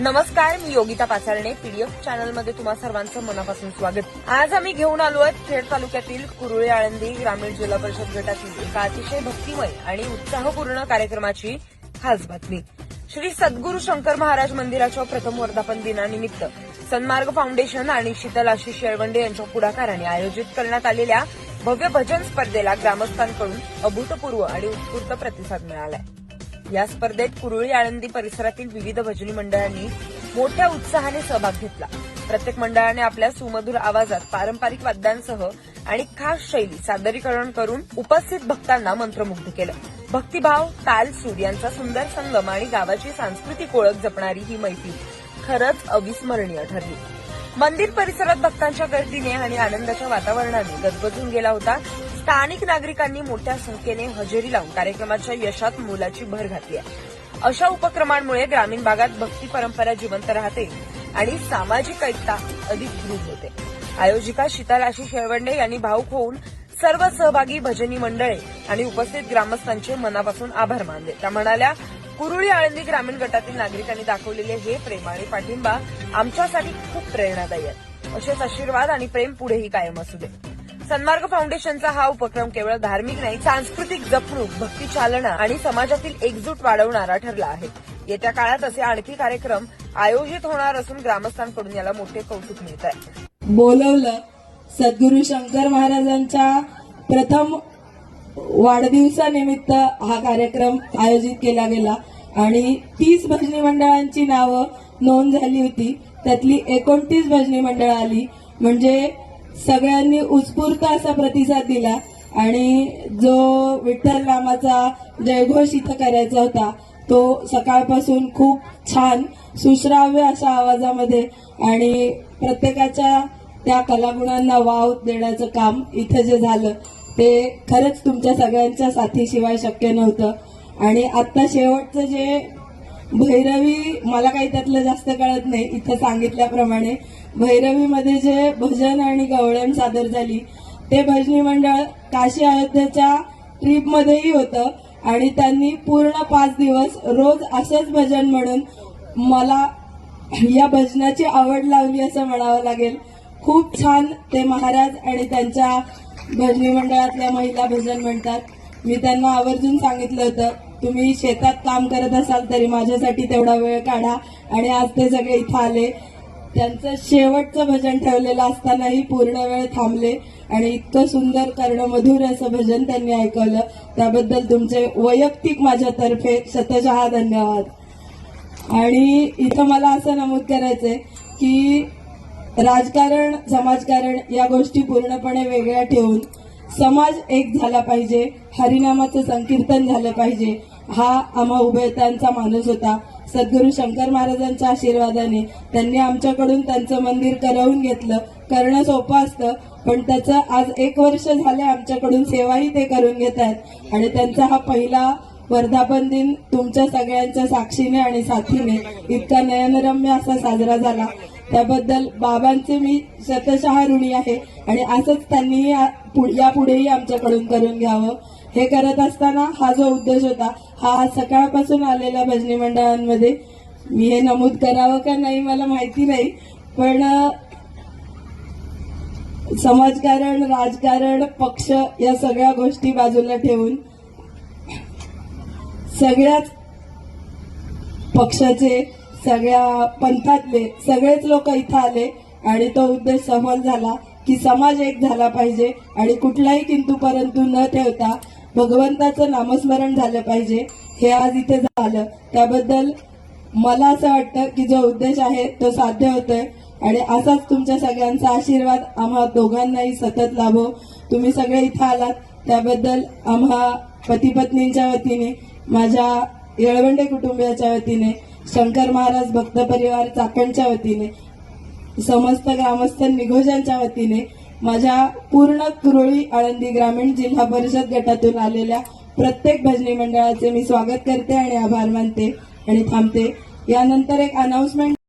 नमस्कार मी योगिता पाचारणे पीडीएफ चॅनलमध्ये तुम्हा सर्वांचं मनापासून स्वागत. आज आम्ही घेऊन आलो आहेत खेड तालुक्यातील कुरुळे आळंदी ग्रामीण जिल्हा परिषद गटातील एका अतिशय भक्तिमय आणि उत्साहपूर्ण कार्यक्रमाची खास बातमी. श्री सद्गुरू शंकर महाराज मंदिराच्या प्रथम वर्धापन दिनानिमित्त सन्मार्ग फाउंडेशन आणि शीतल आशिष शेळवंडे यांच्या पुढाकाराने आयोजित करण्यात आलेल्या भव्य भजन स्पर्धेला ग्रामस्थांकडून अभूतपूर्व आणि उत्स्फूर्त प्रतिसाद मिळालाय. या स्पर्धेत कुरुळी आळंदी परिसरातील विविध भजनी मंडळांनी मोठ्या उत्साहाने सहभाग घेतला. प्रत्येक मंडळाने आपल्या सुमधुर आवाजात पारंपरिक वाद्यांसह आणि खास शैली सादरीकरण करून उपस्थित भक्तांना मंत्रमुग्ध केलं. भक्तिभाव ताल सूर यांचा सुंदर संगम आणि गावाची सांस्कृतिक ओळख जपणारी ही मैफिल खरंच अविस्मरणीय ठरली. मंदिर परिसरात भक्तांच्या गर्दीने आणि आनंदाच्या वातावरणाने गजबजून गेला होता. स्थानिक नागरिकांनी मोठ्या संख्येने हजेरी लावून कार्यक्रमाच्या यशात मोलाची भर घातली आहे. अशा उपक्रमांमुळे ग्रामीण भागात भक्ती परंपरा जिवंत राहते आणि सामाजिक ऐकता अधिक दृढ होते. आयोजिका शीतल आशिष येळवंडे यांनी भाऊक होऊन सर्व सहभागी भजनी मंडळे आणि उपस्थित ग्रामस्थांचे मनापासून आभार मानले. त्या म्हणाल्या कुरुळी आळंदी ग्रामीण गटातील नागरिकांनी दाखवलेले हे प्रेम आणि पाठिंबा आमच्यासाठी खूप प्रेरणादायी आहे असेच आशीर्वाद आणि प्रेम पुढेही कायम असू दे. सन्मार्ग फाउंडेशनचा हा उपक्रम केवळ धार्मिक नाही सांस्कृतिक जपणूक भक्ती चालना आणि समाजातील एकजूट वाढवणारा ठरला आहे. येत्या काळात असे आणखी कार्यक्रम आयोजित होणार असून ग्रामस्थांकडून याला मोठे कौतुक मिळत आहे. बोलवलं. सद्गुरू शंकर महाराजांच्या प्रथम वाढदिवसानिमित्त हा कार्यक्रम आयोजित केला गेला आणि तीस भजनी मंडळांची नावं नोंद झाली होती. त्यातली एकोणतीस भजनी मंडळं आली. म्हणजे सगळ्यांनी उत्स्फूर्त असा प्रतिसाद दिला आणि जो विठ्ठल नामाचा जयघोष इथं करायचा होता तो सकाळपासून खूप छान सुश्राव्य अशा आवाजामध्ये आणि प्रत्येकाच्या त्या कलागुणांना वाव देण्याचं काम इथं जे झालं ते खरंच तुमच्या सगळ्यांच्या साथीशिवाय शक्य नव्हतं. आणि आत्ता शेवटचं जे भैरवी मला काही त्यातलं जास्त कळत नाही इथं सांगितल्याप्रमाणे भैरवीमध्ये जे भजन आणि गवळण सादर झाली ते भजनी मंडळ काशी अयोध्येच्या ट्रीपमध्येही होतं. आणि त्यांनी पूर्ण पाच दिवस रोज असंच भजन म्हणून मला या भजनाची आवड लावली असं म्हणावं लागेल. खूप छान ते महाराज आणि त्यांच्या भजनी मंडळातल्या महिला भजन म्हणतात. मी त्यांना आवर्जून सांगितलं होतं तुम्ही शेतात काम करत असाल तरी माझ्यासाठी तेवढा वेळ काढा. आणि आज ते सगळे इथं आले. त्यांचं शेवटचं भजन ठेवलेलं असतानाही पूर्ण वेळ थांबले आणि इतकं सुंदर कर्णमधुर असं भजन त्यांनी ऐकवलं. त्याबद्दल तुमचे वैयक्तिक माझ्यातर्फे शतशहा धन्यवाद. आणि इथं मला असं नमूद करायचंय की राजकारण समाजकारण या गोष्टी पूर्णपणे वेगळ्या ठेवून समाज एक झाला पाहिजे हरिनामाचं संकीर्तन झालं पाहिजे. हा आम्हा उभयतांचा माणूस होता. सद्गुरू शंकर महाराजांच्या आशीर्वादाने त्यांनी आमच्याकडून त्यांचं मंदिर करवून घेतलं. करणं सोपं असतं पण त्याचं आज एक वर्ष झालं आमच्याकडून सेवाही ते करून घेत आहेत. आणि त्यांचा हा पहिला वर्धापन दिन तुमच्या सगळ्यांच्या साक्षीने आणि साथीने इतका नयनरम्य असा साजरा झाला. त्याबद्दल बाबांचे मी शतशः ऋणी आहे आणि असंच त्यांनी यापुढेही आमच्याकडून करून घ्यावं. हे करत असताना हा जो उद्देश होता हा सकाळपासून आलेला भजनी मंडळांमध्ये. मी हे नमूद करावं का नाही मला माहिती नाही पण समाजकारण राजकारण पक्ष या सगळ्या गोष्टी बाजूला ठेवून सगळ्याच पक्षाचे सगळ्या पंथातले सगळेच लोक इथं आले आणि तो उद्देश सफल झाला की समाज एक झाला पाहिजे आणि कुठलाही किंतु परंतु न ठेवता भगवंताचं नामस्मरण झालं पाहिजे. हे आज इथे झालं. त्याबद्दल मला असं वाटतं की जो उद्देश आहे तो साध्य होतोय. आणि असाच तुमच्या सगळ्यांचा आशीर्वाद आम्हा दोघांनाही सतत लाभो. तुम्ही सगळे इथं आलात. त्याबद्दल आम्हा पती पत्नींच्या वतीने माझ्या येळवंडे कुटुंबियाच्या वतीने शंकर महाराज भक्त परिवार चाकणच्या वतीने समस्त ग्रामस्थ निघोजांच्या वतीने माझ्या पूर्ण कुरोळी आळंदी ग्रामीण जिल्हा परिषद गटातून आलेल्या प्रत्येक भजनी मंडळाचे मी स्वागत करते आणि आभार मानते आणि थांबते. यानंतर एक अनाउन्समेंट